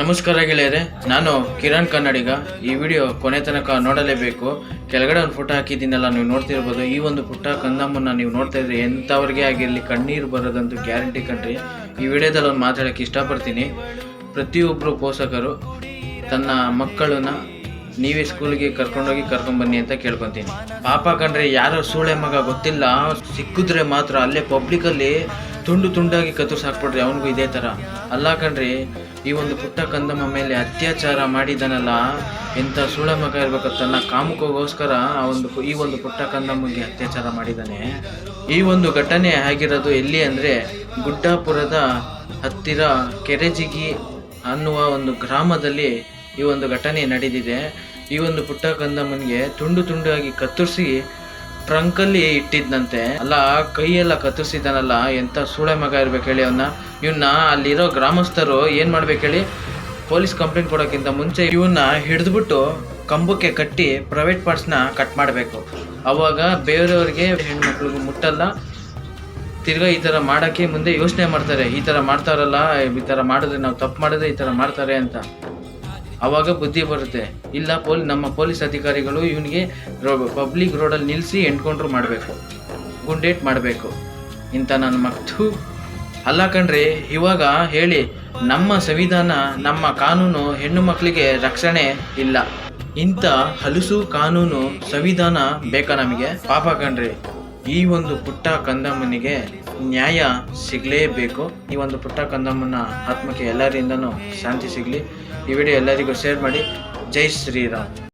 ನಮಸ್ಕಾರ ಗೆಳೆಯರೆ, ನಾನು ಕಿರಣ್ ಕನ್ನಡಿಗ. ಈ ವಿಡಿಯೋ ಕೊನೆ ತನಕ ನೋಡಲೇಬೇಕು. ಕೆಳಗಡೆ ಒಂದು ಫೋಟೋ ಹಾಕಿದ್ದೀನಲ್ಲ, ನೀವು ನೋಡ್ತಿರ್ಬೋದು. ಈ ಒಂದು ಪುಟ್ಟ ಕಂದಮ್ಮನ್ನ ನೀವು ನೋಡ್ತಾ ಇದ್ರೆ ಎಂಥವ್ರಿಗೆ ಆಗಿರಲಿ, ಕಣ್ಣೀರು ಬರೋದಂತೂ ಗ್ಯಾರಂಟಿ ಕಣ್ರಿ. ಈ ವಿಡಿಯೋದಲ್ಲಿ ಒಂದು ಮಾತಾಡೋಕ್ಕೆ ಇಷ್ಟಪಡ್ತೀನಿ. ಪ್ರತಿಯೊಬ್ಬರು ಪೋಷಕರು ತನ್ನ ಮಕ್ಕಳನ್ನ ನೀವೇ ಸ್ಕೂಲ್ಗೆ ಕರ್ಕೊಂಡೋಗಿ ಕರ್ಕೊಂಡ್ಬನ್ನಿ ಅಂತ ಕೇಳ್ಕೊತೀನಿ. ಪಾಪ ಕಂಡ್ರೆ ಯಾರೋ ಸೂಳೆ ಮಗ ಗೊತ್ತಿಲ್ಲ. ಸಿಕ್ಕಿದ್ರೆ ಮಾತ್ರ ಅಲ್ಲೇ ಪಬ್ಲಿಕಲ್ಲಿ ತುಂಡು ತುಂಡಾಗಿ ಕತ್ತರಿಸಿ ಹಾಕ್ಬಿಡ್ರಿ ಅವನಿಗೂ ಇದೇ ಥರ. ಅಲ್ಲ ಕಣ್ರಿ ಈ ಒಂದು ಪುಟ್ಟ ಕಂದಮ್ಮ ಮೇಲೆ ಅತ್ಯಾಚಾರ ಮಾಡಿದನಲ್ಲ, ಎಂಥ ಸುಳ್ಳ ಮಗ ಇರ್ಬೇಕು ತನ್ನ ಕಾಮುಕೋಸ್ಕರ ಆ ಒಂದು ಈ ಒಂದು ಪುಟ್ಟ ಕಂದಮ್ಮಗೆ ಅತ್ಯಾಚಾರ ಮಾಡಿದ್ದಾನೆ ಈ ಒಂದು ಘಟನೆ ಆಗಿರೋದು ಎಲ್ಲಿ ಅಂದರೆ ಗುಡ್ಡಾಪುರದ ಹತ್ತಿರ ಕೆರೆಜಿಗಿ ಅನ್ನುವ ಒಂದು ಗ್ರಾಮದಲ್ಲಿ ಈ ಒಂದು ಘಟನೆ ನಡೆದಿದೆ. ಈ ಒಂದು ಪುಟ್ಟ ಕಂದಮ್ಮನಿಗೆ ತುಂಡು ತುಂಡಾಗಿ ಕತ್ತರಿಸಿ ಟ್ರಂಕಲ್ಲಿ ಇಟ್ಟಿದ್ದಂತೆ ಅಲ್ಲ, ಕೈಯೆಲ್ಲ ಕತ್ತರಿಸಿದಾನಲ್ಲ, ಎಂತ ಸೂಳೆ ಮಗ ಇರ್ಬೇಕು ಹೇಳಿ ಅವನ್ನ ಇವನ್ನ ಅಲ್ಲಿರೋ ಗ್ರಾಮಸ್ಥರು ಏನ್ ಮಾಡ್ಬೇಕು ಹೇಳಿ, ಪೊಲೀಸ್ ಕಂಪ್ಲೇಂಟ್ ಕೊಡೋಕ್ಕಿಂತ ಮುಂಚೆ ಇವನ್ನ ಹಿಡಿದ್ಬಿಟ್ಟು ಕಂಬಕ್ಕೆ ಕಟ್ಟಿ ಪ್ರೈವೇಟ್ ಪಾರ್ಟ್ಸ್ನ ಕಟ್ ಮಾಡಬೇಕು. ಅವಾಗ ಬೇರೆಯವ್ರಿಗೆ ಹೆಣ್ಮಕ್ಳಿಗೂ ಮುಟ್ಟಲ್ಲ. ತಿರ್ಗಾ ಈ ಥರ ಮಾಡೋಕ್ಕೆ ಮುಂದೆ ಯೋಚನೆ ಮಾಡ್ತಾರೆ. ಈ ಥರ ಮಾಡ್ತಾರಲ್ಲ, ಈ ಥರ ಮಾಡಿದ್ರೆ ನಾವು ತಪ್ಪು ಮಾಡಿದ್ರೆ ಈ ಥರ ಮಾಡ್ತಾರೆ ಅಂತ. ಅವಾಗ ಬುದ್ಧಿ ಬರುತ್ತೆ. ಇಲ್ಲ, ಪೊಲ್, ನಮ್ಮ ಪೊಲೀಸ್ ಅಧಿಕಾರಿಗಳು ಇವನಿಗೆ ಪಬ್ಲಿಕ್ ರೋಡಲ್ಲಿ ನಿಲ್ಲಿಸಿ ಎನ್ಕೌಂಟ್ರ್ ಮಾಡಬೇಕು. ಗುಂಡೇಟ್ ಮಾಡಬೇಕು. ಇಂಥ ನನ್ನ ಮಕ್ತು ಅಲ್ಲ ಕಣ್ರಿ, ಇವಾಗ ಹೇಳಿ, ನಮ್ಮ ಸಂವಿಧಾನ, ನಮ್ಮ ಕಾನೂನು ಹೆಣ್ಣು ಮಕ್ಕಳಿಗೆ ರಕ್ಷಣೆ ಇಲ್ಲ. ಇಂಥ ಹಲಸು ಕಾನೂನು ಸಂವಿಧಾನ ಬೇಕಾ ನಮಗೆ? ಪಾಪ ಕಣ್ರಿ. ಈ ಒಂದು ಪುಟ್ಟ ಕಂದಮ್ಮನಿಗೆ ನ್ಯಾಯ ಸಿಗಲೇಬೇಕು. ಈ ಒಂದು ಪುಟ್ಟ ಕಂದಮ್ಮನ ಆತ್ಮಕ್ಕೆ ಎಲ್ಲರಿಂದನೂ ಶಾಂತಿ ಸಿಗಲಿ. ಈ ವಿಡಿಯೋ ಎಲ್ಲರಿಗೂ ಶೇರ್ ಮಾಡಿ. ಜೈ ಶ್ರೀರಾಮ್.